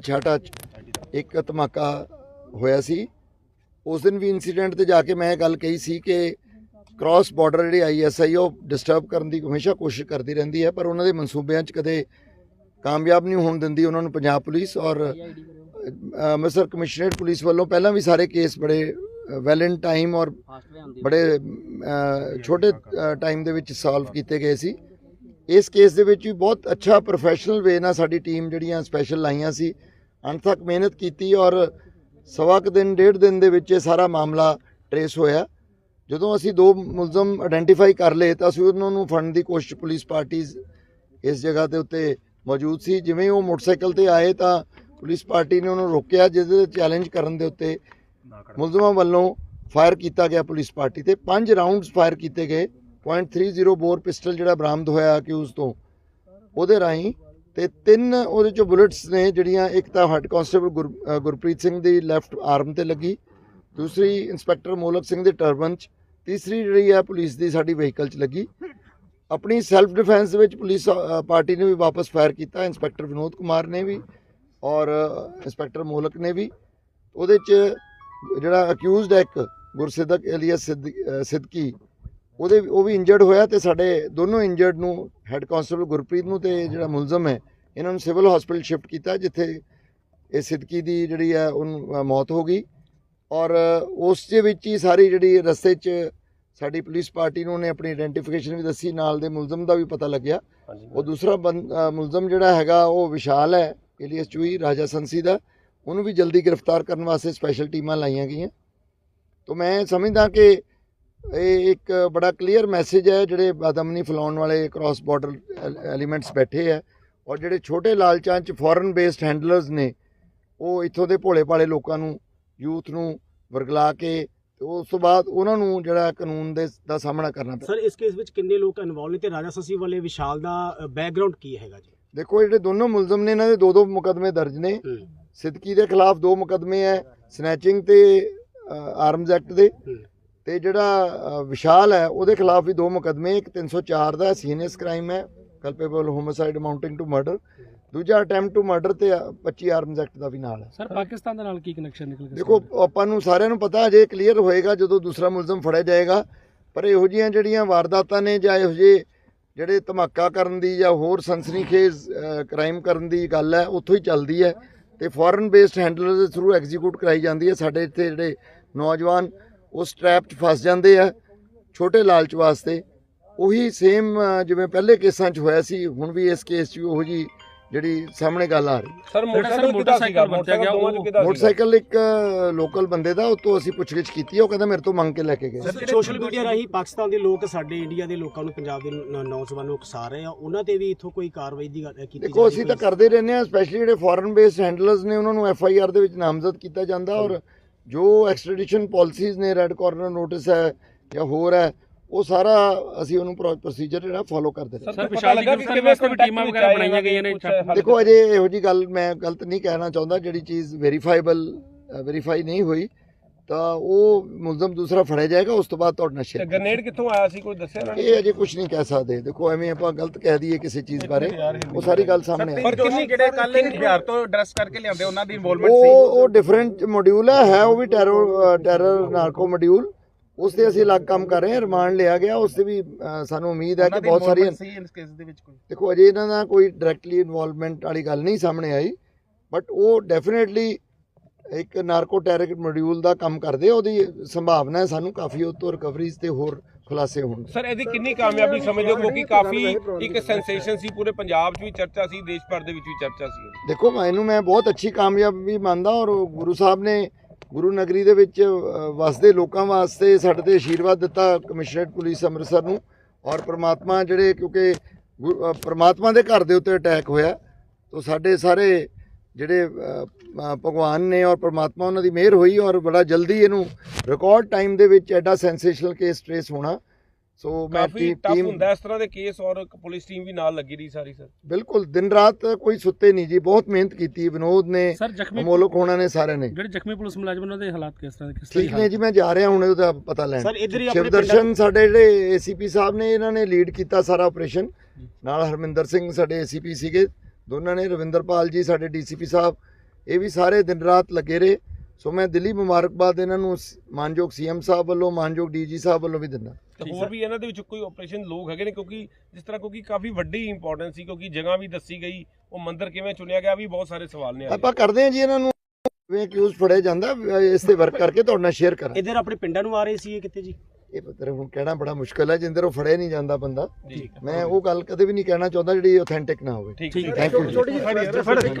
ਛਾਟਾ ਚ ਇੱਕ ਧਮਾਕਾ ਹੋਇਆ ਸੀ। ਉਸ ਦਿਨ ਵੀ ਇਨਸੀਡੈਂਟ ਤੇ ਜਾ ਕੇ ਮੈਂ ਇਹ ਗੱਲ ਕਹੀ ਸੀ ਕਿ ਕ੍ਰਾਸ ਬਾਰਡਰ ਜਿਹੜੀ ਆਈਐਸਆਈ ਉਹ ਡਿਸਟਰਬ ਕਰਨ ਦੀ ਹਮੇਸ਼ਾ ਕੋਸ਼ਿਸ਼ ਕਰਦੀ ਰਹਿੰਦੀ ਹੈ ਪਰ ਉਹਨਾਂ ਦੇ ਮਨਸੂਬਿਆਂ 'ਚ ਕਦੇ ਕਾਮਯਾਬ ਨਹੀਂ ਹੋਣ ਦਿੰਦੀ ਉਹਨਾਂ ਨੂੰ ਪੰਜਾਬ ਪੁਲਿਸ ਔਰ ਅੰਮ੍ਰਿਤਸਰ ਕਮਿਸ਼ਨਰੇਟ ਪੁਲਿਸ ਵੱਲੋਂ ਪਹਿਲਾਂ ਵੀ ਸਾਰੇ ਕੇਸ ਬੜੇ ਵੈਲ ਇਨ ਟਾਈਮ ਔਰ ਬੜੇ ਛੋਟੇ ਟਾਈਮ ਦੇ ਵਿੱਚ ਸੋਲਵ ਕੀਤੇ ਗਏ ਸੀ। ਇਸ ਕੇਸ ਦੇ ਵਿੱਚ ਵੀ ਬਹੁਤ ਅੱਛਾ ਪ੍ਰੋਫੈਸ਼ਨਲ ਵੇ ਨਾਲ ਸਾਡੀ ਟੀਮ ਜਿਹੜੀਆਂ ਸਪੈਸ਼ਲ ਲਾਈਆਂ ਸੀ ਅੰਤ ਤੱਕ ਮਿਹਨਤ ਕੀਤੀ ਔਰ ਸਵਾ ਕੁ ਦਿਨ ਡੇਢ ਦਿਨ ਦੇ ਵਿੱਚ ਇਹ ਸਾਰਾ ਮਾਮਲਾ ਟਰੇਸ ਹੋਇਆ। ਜਦੋਂ ਅਸੀਂ ਦੋ ਮੁਲਜ਼ਮ ਆਇਡੈਂਟੀਫਾਈ ਕਰ ਲਏ ਤਾਂ ਅਸੀਂ ਉਹਨਾਂ ਨੂੰ ਫੜਨ ਦੀ ਕੋਸ਼ਿਸ਼ ਪੁਲਿਸ ਪਾਰਟੀਆਂ ਇਸ ਜਗ੍ਹਾ ਦੇ ਉੱਤੇ ਮੌਜੂਦ ਸੀ। ਜਿਵੇਂ ਉਹ ਮੋਟਰਸਾਈਕਲ ਤੇ ਆਏ ਤਾਂ ਪੁਲਿਸ ਪਾਰਟੀ ਨੇ ਉਹਨਾਂ ਨੂੰ ਰੋਕਿਆ ਜਿਹਦੇ ਚੈਲੰਜ ਕਰਨ ਦੇ ਉੱਤੇ ਮੁਲਜ਼ਮਾਂ ਵੱਲੋਂ ਫਾਇਰ ਕੀਤਾ ਗਿਆ ਪੁਲਿਸ ਪਾਰਟੀ ਤੇ। ਪੰਜ ਰਾਉਂਡਸ ਫਾਇਰ ਕੀਤੇ ਗਏ। .30 ਬੋਰ ਪਿਸਟਲ ਜਿਹੜਾ ਬਰਾਮਦ ਹੋਇਆ ਅਕਿਊਜ਼ ਤੋਂ, ਉਹਦੇ ਰਾਹੀਂ ਤੇ ਤਿੰਨ ਉਹਦੇ ਚੋਂ ਬੁllets ਨੇ ਜਿਹੜੀਆਂ, ਇੱਕ ਤਾਂ ਹੈਡ ਕਾਂਸਟੇਬਲ ਗੁਰ- ਗੁਰਪ੍ਰੀਤ ਸਿੰਘ ਦੀ ਲੈਫਟ ਆਰਮ ਤੇ ਲੱਗੀ, ਦੂਸਰੀ ਇੰਸਪੈਕਟਰ ਮੋਲਕ ਸਿੰਘ ਦੇ ਟਰਬਨ 'ਚ, ਤੀਸਰੀ ਜਿਹੜੀ ਆ ਪੁਲਿਸ ਦੀ ਸਾਡੀ ਵਹੀਕਲ 'ਚ ਲੱਗੀ। ਆਪਣੀ ਸੈਲਫ ਡਿਫੈਂਸ ਦੇ ਵਿੱਚ ਪੁਲਿਸ ਪਾਰਟੀ ਨੇ ਵੀ ਵਾਪਸ ਫਾਇਰ ਕੀਤਾ ਇੰਸਪੈਕਟਰ ਵਿਨੋਦ ਕੁਮਾਰ ਨੇ ਵੀ ਔਰ ਇੰਸਪੈਕਟਰ ਮੋਲਕ ਨੇ ਵੀ। ਉਹਦੇ 'ਚ ਜਿਹੜਾ ਅਕਿਊਜ਼ਡ ਹੈ ਇੱਕ ਗੁਰਸਿੱਧਕ ਏਲੀਅਸ ਸਿੱਦਕੀ ਉਹਦੇ ਉਹ ਵੀ ਇੰਜਰਡ ਹੋਇਆ ਤੇ ਸਾਡੇ ਦੋਨੋਂ ਇੰਜਰਡ ਨੂੰ ਹੈੱਡ ਕਾਂਸਟੇਬਲ ਗੁਰਪ੍ਰੀਤ ਨੂੰ ਤੇ ਜਿਹੜਾ ਮੁਲਜ਼ਮ ਹੈ ਇਹਨਾਂ ਨੂੰ ਸਿਵਲ ਹਸਪੀਟਲ ਸ਼ਿਫਟ ਕੀਤਾ ਜਿੱਥੇ ਇਹ ਸਿੱਧਕੀ ਦੀ ਜਿਹੜੀ ਹੈ ਉਹਨੂੰ ਅ, ਮੌਤ ਹੋ ਗਈ। ਔਰ ਉਸ ਦੇ ਵਿੱਚ ਹੀ ਸਾਰੀ ਜਿਹੜੀ ਰਸਤੇ 'ਚ ਸਾਡੀ ਪੁਲਿਸ ਪਾਰਟੀ ਨੂੰ ਉਹਨੇ ਆਪਣੀ ਆਇਡੈਂਟੀਫਿਕੇਸ਼ਨ ਵੀ ਦੱਸੀ ਨਾਲ ਦੇ ਮੁਲਜ਼ਮ ਦਾ ਵੀ ਪਤਾ ਲੱਗਿਆ। ਉਹ ਦੂਸਰਾ ਮੁਲਜ਼ਮ ਜਿਹੜਾ ਹੈਗਾ ਉਹ ਵਿਸ਼ਾਲ ਹੈ ਏਲੀਅਸ ਚੂਈ ਰਾਜਾ ਸੰਸੀ ਦਾ। ਉਹਨੂੰ ਵੀ ਜਲਦੀ ਗ੍ਰਿਫਤਾਰ ਕਰਨ ਵਾਸਤੇ ਸਪੈਸ਼ਲ ਟੀਮਾਂ ਲਾਈਆਂ ਗਈਆਂ। ਤੋਂ ਮੈਂ ਸਮਝਦਾ ਕਿ ਇਹ ਇੱਕ ਬੜਾ ਕਲੀਅਰ ਮੈਸੇਜ ਹੈ ਜਿਹੜੇ ਬਦਮਨੀ ਫੈਲਾਉਣ ਵਾਲੇ ਕ੍ਰਾਸ ਬਾਰਡਰ ਐਲੀਮੈਂਟਸ ਬੈਠੇ ਹੈ ਔਰ ਜਿਹੜੇ ਛੋਟੇ ਲਾਲਚਾਂ 'ਚ ਫੋਰਨ ਬੇਸਡ ਹੈਂਡਲਰਸ ਨੇ ਉਹ ਇੱਥੋਂ ਦੇ ਭੋਲੇ ਭਾਲੇ ਲੋਕਾਂ ਨੂੰ ਯੂਥ ਨੂੰ ਵਰਗਲਾ ਕੇ ਤੇ ਉਸ ਤੋਂ ਬਾਅਦ ਉਹਨਾਂ ਨੂੰ ਜਿਹੜਾ ਕਾਨੂੰਨ ਦੇ ਦਾ ਸਾਹਮਣਾ ਕਰਨਾ ਪੈਂਦਾ ਸਰ ਇਸ ਕੇਸ ਵਿੱਚ ਕਿੰਨੇ ਲੋਕ ਇਨਵੋਲਵ ਨੇ ਤੇ ਰਾਜਾ ਸਸੀ ਵਾਲੇ ਵਿਸ਼ਾਲ ਦਾ ਬੈਕਗ੍ਰਾਉਂਡ ਕੀ ਹੈਗਾ ਜੀ? ਦੇਖੋ ਜਿਹੜੇ ਦੋਨੋਂ ਮੁਲਜ਼ਮ ਨੇ ਇਹਨਾਂ ਦੇ ਦੋ ਦੋ ਮੁਕਦਮੇ ਦਰਜ ਨੇ। ਸਿੱਦਕੀ ਦੇ ਖਿਲਾਫ ਦੋ ਮੁਕਦਮੇ ਹੈ ਸਨੈਚਿੰਗ ਤੇ ਆਰਮਜ਼ ਐਕਟ ਦੇ। ਤੇ ਜਿਹੜਾ ਵਿਸ਼ਾਲ ਹੈ ਉਹਦੇ ਖਿਲਾਫ ਵੀ ਦੋ ਮੁਕਦਮੇ ਇੱਕ 304 ਦਾ ਸੀਨੀਅਸ ਕ੍ਰਾਈਮ ਹੈ culpable homicide amounting to murder ਦੂਜਾ ਅਟੈਂਪਟ ਟੂ ਮਰਡਰ ਤੇ ਅ, 25 ਆਰਮਜ਼ ਐਕਟ ਦਾ ਵੀ ਨਾਲ ਹੈ। ਸਰ ਪਾਕਿਸਤਾਨ ਦੇ ਨਾਲ ਕੀ ਕਨੈਕਸ਼ਨ ਨਿਕਲ ਗਿਆ? ਦੇਖੋ ਆਪਾਂ ਨੂੰ ਸਾਰਿਆਂ ਨੂੰ ਪਤਾ ਅਜੇ ਕਲੀਅਰ ਹੋਏਗਾ ਜਦੋਂ ਦੂਸਰਾ ਮੁਲਜ਼ਮ ਫੜਿਆ ਜਾਏਗਾ ਪਰ ਇਹੋ ਜਿਹੀਆਂ ਜਿਹੜੀਆਂ ਵਾਰਦਾਤਾਂ ਨੇ ਜਾਂ ਇਹੋ ਜਿਹੇ ਜਿਹੜੇ ਧਮਾਕਾ ਕਰਨ ਦੀ ਜਾਂ ਹੋਰ ਸਨਸਨੀਖੇਜ਼ ਕ੍ਰਾਈਮ ਕਰਨ ਦੀ ਗੱਲ ਹੈ ਉੱਥੋਂ ਹੀ ਚੱਲਦੀ ਹੈ ਤੇ ਫੋਰਨ ਬੇਸਡ ਹੈਂਡਲਰ ਦੇ ਥਰੂ ਐਗਜ਼ੀਕਿਊਟ ਕਰਾਈ ਜਾਂਦੀ ਹੈ ਸਾਡੇ ਇੱਥੇ ਜਿਹੜੇ ਨੌਜਵਾਨ ਉਸ ਟ੍ਰੈਪ 'ਚ ਫਸ ਜਾਂਦੇ ਆ ਛੋਟੇ ਲਾਲਚ ਵਾਸਤੇ। ਉਹੀ ਸੇਮ ਜਿਵੇਂ ਪਹਿਲੇ ਕੇਸਾਂ 'ਚ ਹੋਇਆ ਸੀ ਹੁਣ ਵੀ ਇਸ ਕੇਸ 'ਚ ਵੀ ਉਹੋ ਜੀ ਜਿਹੜੀ ਸਾਹਮਣੇ ਗੱਲ ਆ ਰਹੀ ਸਰ ਮੋਟਰਸਾਈਕਲ ਵਰਤਿਆ ਗਿਆ, ਉਹ-? ਮੋਟਰਸਾਈਕਲ ਇੱਕ ਲੋਕਲ ਬੰਦੇ ਦਾ ਉਤੋਂ ਅਸੀਂ ਪੁੱਛਗਿੱਛ ਕੀਤੀ ਉਹ ਕਹਿੰਦਾ ਮੇਰੇ ਤੋਂ ਮੰਗ ਕੇ ਲੈ ਕੇ ਗਏ। ਸੋਸ਼ਲ ਮੀਡੀਆ ਰਾਹੀਂ ਪਾਕਿਸਤਾਨ ਦੇ ਲੋਕ ਸਾਡੇ ਇੰਡੀਆ ਦੇ ਲੋਕਾਂ ਨੂੰ ਪੰਜਾਬ ਦੇ ਨੌਜਵਾਨਾਂ ਨੂੰ ਉਕਸਾ ਰਹੇ ਆ ਉਹਨਾਂ ਤੇ ਵੀ ਇਥੋਂ ਕੋਈ ਕਾਰਵਾਈ ਦੀ ਗੱਲ ਕੀਤੀ ਦੇਖੋ ਅਸੀਂ ਤਾਂ ਕਰਦੇ ਰਹਿੰਦੇ ਹਾਂ ਸਪੈਸ਼ਲੀ ਜਿਹੜੇ ਫੋਰਨ ਬੇਸਡ ਹੈਂਡਲਰਸ ਨੇ ਉਹਨਾਂ ਨੂੰ ਐਫ ਆਈ ਆਰ ਦੇ ਵਿੱਚ ਨਾਮਜ਼ਦ ਕੀਤਾ ਜਾਂਦਾ ਔਰ ਜੋ ਐਕਸਟ੍ਰੈਡੀਸ਼ਨ ਪਾਲਿਸੀਜ਼ ਨੇ ਰੈੱਡ ਕਾਰਨਰ ਨੋਟਿਸ ਹੈ ਜਾਂ ਹੋਰ ਹੈ ਉਹ ਸਾਰਾ ਅਸੀਂ ਉਹਨੂੰ ਪ੍ਰੋਸੀਜਰ ਜਿਹੜਾ ਫੋਲੋ ਕਰਦੇ ਰਹਿੰਦੇ ਸਰ ਵਿਸ਼ਾਲ ਦੀ ਗ੍ਰਿਫਤਾਰੀ ਵਾਸਤੇ ਵੀ ਟੀਮਾਂ ਵਗੈਰਾ ਬਣਾਈਆਂ ਗਈਆਂ ਨੇ। ਦੇਖੋ ਅਜੇ ਇਹੋ ਜੀ ਗੱਲ ਮੈਂ ਗਲਤ ਨਹੀਂ ਕਹਿਣਾ ਚਾਹੁੰਦਾ ਜਿਹੜੀ ਚੀਜ਼ ਵੈਰੀਫਾਈਬਲ ਵੈਰੀਫਾਈ ਨਹੀਂ ਹੋਈ ਤਾਂ ਉਹ ਮੁਲਜ਼ਮ ਦੂਸਰਾ ਫੜਿਆ ਜਾਏਗਾ ਉਸ ਤੋਂ ਬਾਅਦ ਤੁਹਾਡੇ ਨਾਲ ਤੇ ਸ਼ੇਅਰ ਗ੍ਰਨੇਡ ਕਿੱਥੋਂ ਆਇਆ ਸੀ? ਕੋਈ ਦੱਸਿਆ ਨਾ? ਇਹ ਅਜੇ ਕੁਝ ਨਹੀਂ ਕਹਿ ਸਕਦੇ। ਦੇਖੋ ਐਵੇਂ ਆਪਾਂ ਗਲਤ ਕਹਿ ਦਈਏ ਕਿਸੇ ਚੀਜ਼ ਬਾਰੇ। ਉਹ ਸਾਰੀ ਗੱਲ ਸਾਹਮਣੇ ਪਰ ਕਿੰਨੀ ਜਿਹੜੇ ਕੱਲ ਬਿਹਾਰ ਤੋਂ ਡਰੈਸ ਕਰਕੇ ਲਿਆਂਦੇ ਉਹਨਾਂ ਦੀ ਇਨਵੋਲਵਮੈਂਟ ਉਹ ਉਹ ਡਿਫਰੈਂਟ ਮੋਡਿਊਲ ਹੈ ਹੈ ਉਹ ਵੀ ਟੈਰਰ ਟੈਰਰ ਨਾਰਕੋ ਮੋਡਿਊਲ ਉਸ ਤੇ ਅਸੀਂ ਅਲੱਗ ਕੰਮ ਕਰ ਰਹੇ ਹਾਂ ਰਿਮਾਂਡ ਲਿਆ ਗਿਆ। ਉਸ ਤੇ ਵੀ ਸਾਨੂੰ ਉਮੀਦ ਹੈ ਕਿ ਬਹੁਤ ਸਾਰੀਆਂ ਸੀ ਇਸ ਕੇਸ ਦੇ ਵਿੱਚ ਕੋਈ। ਦੇਖੋ ਅਜੇ ਇਹਨਾਂ ਦਾ ਕੋਈ ਡਾਇਰੈਕਟਲੀ ਇਨਵੋਲਵਮੈਂਟ ਵਾਲੀ ਗੱਲ ਨਹੀਂ ਸਾਹਮਣੇ ਆਈ। ਬਟ ਉਹ ਡੈਫੀਨਿਟਲੀ ਇੱਕ ਨਾਰਕੋ ਟੈਰਰ ਮੋਡਿਊਲ ਦਾ ਕੰਮ ਕਰਦੇ ਉਹਦੀ ਸੰਭਾਵਨਾ ਹੈ ਸਾਨੂੰ ਕਾਫੀ ਉਹ ਤੋਂ ਰਿਕਵਰੀਜ਼ ਤੇ ਹੋਰ ਖੁਲਾਸੇ ਹੋਣ ਸਰ ਇਹਦੀ ਕਿੰਨੀ ਕਾਮਯਾਬੀ ਸਮਝਦੇ ਹੋ ਕਿਉਂਕਿ ਕਾਫੀ ਇੱਕ ਸੈਂਸੇਸ਼ਨ ਸੀ ਪੂਰੇ ਪੰਜਾਬ 'ਚ ਵੀ ਚਰਚਾ ਸੀ ਦੇਸ਼ ਭਰ ਦੇ ਵਿੱਚ ਵੀ ਚਰਚਾ ਸੀ। ਦੇਖੋ ਮੈਨੂੰ ਮੈਂ ਬਹੁਤ ਅੱਛੀ ਕਾਮਯਾਬੀ ਮੰਨਦਾ ਔਰ ਗੁਰੂ ਸਾਹਿਬ ਨੇ ਗੁਰੂ ਨਗਰੀ ਦੇ ਵਿੱਚ ਵਸਦੇ ਲੋਕਾਂ ਵਾਸਤੇ ਸਾਡੇ ਤੇ ਆਸ਼ੀਰਵਾਦ ਦਿੱਤਾ ਕਮਿਸ਼ਨਰੇਟ ਪੁਲਿਸ ਅੰਮ੍ਰਿਤਸਰ ਨੂੰ ਔਰ ਪ੍ਰਮਾਤਮਾ ਜਿਹੜੇ ਕਿਉਂਕਿ ਪ੍ਰਮਾਤਮਾ ਦੇ ਘਰ ਦੇ ਉੱਤੇ ਅਟੈਕ ਹੋਇਆ ਤੋਂ ਸਾਡੇ ਸਾਰੇ ਜਿਹੜੇ ਭਗਵਾਨ ਨੇ ਔਰ ਪ੍ਰਮਾਤਮਾ ਉਹਨਾਂ ਦੀ ਮਿਹਰ ਹੋਈ ਔਰ ਬੜਾ ਜਲਦੀ ਇਹਨੂੰ ਰਿਕਾਰਡ ਟਾਈਮ ਦੇ ਵਿੱਚ ਐਡਾ ਸੈਂਸੇਸ਼ਨਲ ਕੇਸ ਟ੍ਰੇਸ ਹੋਣਾ। ਸੋ ਮੈਂ ਕਾਫੀ ਟਫ ਟੀਮ ਹੁੰਦਾ ਇਸ ਤਰ੍ਹਾਂ ਦੇ ਕੇਸ ਔਰ ਪੁਲਿਸ ਟੀਮ ਵੀ ਨਾਲ ਲੱਗੀ ਰਹੀ ਸਾਰੀ ਸਰ ਬਿਲਕੁਲ ਦਿਨ ਰਾਤ ਕੋਈ ਸੁੱਤੇ ਨਹੀਂ ਜੀ ਬਹੁਤ ਮਿਹਨਤ ਕੀਤੀ ਵਿਨੋਦ ਨੇ ਅਮੋਲਕ ਹੋਣਾ ਨੇ ਸਾਰਿਆਂ ਨੇ। ਜਿਹੜੇ ਜ਼ਖਮੀ ਪੁਲਿਸ ਮੁਲਾਜ਼ਮ ਉਹਨਾਂ ਦੇ ਹਾਲਾਤ ਕਿਸ ਤਰ੍ਹਾਂ ਦੇ ਕਿਸ ਤਰ੍ਹਾਂ ਠੀਕ ਨੇ ਜੀ ਮੈਂ ਜਾ ਰਿਹਾ ਹੁਣ ਉਹਦਾ ਪਤਾ ਲੈਣ। ਸਰ ਇੱਧਰ ਹੀ ਆਪਣੇ ਸ਼ਿਵਦਰਸ਼ਨ ਸਾਡੇ ਜਿਹੜੇ ਏਸੀਪੀ ਸਾਹਿਬ ਨੇ ਇਹਨਾਂ ਨੇ ਲੀਡ ਕੀਤਾ ਸਾਰਾ ਆਪਰੇਸ਼ਨ ਨਾਲ ਹਰਮਿੰਦਰ ਸਿੰਘ ਸਾਡੇ ਏਸੀਪੀ ਸੀਗੇ। ਦੋਨਾਂ ਨੇ ਰਵਿੰਦਰਪਾਲ ਜੀ ਸਾਡੇ ਡੀਸੀਪੀ ਸਾਹਿਬ ਇਹ ਵੀ ਸਾਰੇ ਦਿਨ ਰਾਤ ਲੱਗੇ ਰਹੇ। ਸੋ ਮੈਂ ਦਿੱਲੀ ਮੁਬਾਰਕਬਾਦ ਇਹਨਾਂ ਨੂੰ ਸ- ਮਾਨਯੋਗ ਸੀਐਮ ਸਾਹਿਬ ਵੱਲੋਂ ਮਾਨਯੋਗ ਡੀਜੀ ਸਾਹਿਬ ਵੱਲੋਂ ਵੀ ਦਿੰਦਾ। ਤੇ ਹੋਰ ਵੀ ਇਹਨਾਂ ਦੇ ਵਿੱਚ ਕੋਈ ਆਪਰੇਸ਼ਨ ਲੋਕ ਹੈਗੇ ਨੇ? ਕਿਉਂਕਿ ਜਿਸ ਤਰ੍ਹਾਂ ਕਿਉਂਕਿ ਕਾਫੀ ਵੱਡੀ ਇੰਪੋਰਟੈਂਸ ਸੀ ਕਿਉਂਕਿ ਜਗ੍ਹਾ ਵੀ ਦੱਸੀ ਗਈ ਉਹ ਮੰਦਿਰ ਕਿਵੇਂ ਚੁਣਿਆ ਗਿਆ ਵੀ ਬਹੁਤ ਸਾਰੇ ਸਵਾਲ ਨੇ ਆਪਾਂ ਕਰਦੇ ਹਾਂ ਜੀ ਇਹਨਾਂ ਨੂੰ ਜਿਵੇਂ ਅਕਿਊਜ਼ ਫੜਿਆ ਜਾਂਦਾ ਇਸ ਤੇ ਵਰਕ ਕਰਕੇ ਤੁਹਾਡੇ ਨਾਲ ਸ਼ੇਅਰ ਕਰਾਂ ਇਧਰ ਆਪਣੇ ਪਿੰਡਾਂ ਨੂੰ ਆ ਰਹੇ ਸੀ ਇਹ ਕਿੱਥੇ ਜੀ? ਇਹ ਪਤਾ ਹੁਣ ਕਹਿਣਾ ਬੜਾ ਮੁਸ਼ਕਲ ਹੈ ਜਿੰਦਰ ਉਹ ਫੜਿਆ ਨਹੀਂ ਜਾਂਦਾ ਬੰਦਾ। ਮੈਂ ਉਹ ਗੱਲ ਕਦੇ ਵੀ ਨਹੀਂ ਕਹਿਣਾ ਚਾਹੁੰਦਾ ਜਿਹੜੀ ਆਥੈਂਟਿਕ ਨਾ ਹੋਵੇ। ਠੀਕ ਹੈ। ਥੈਂਕ ਯੂ ਜੀ।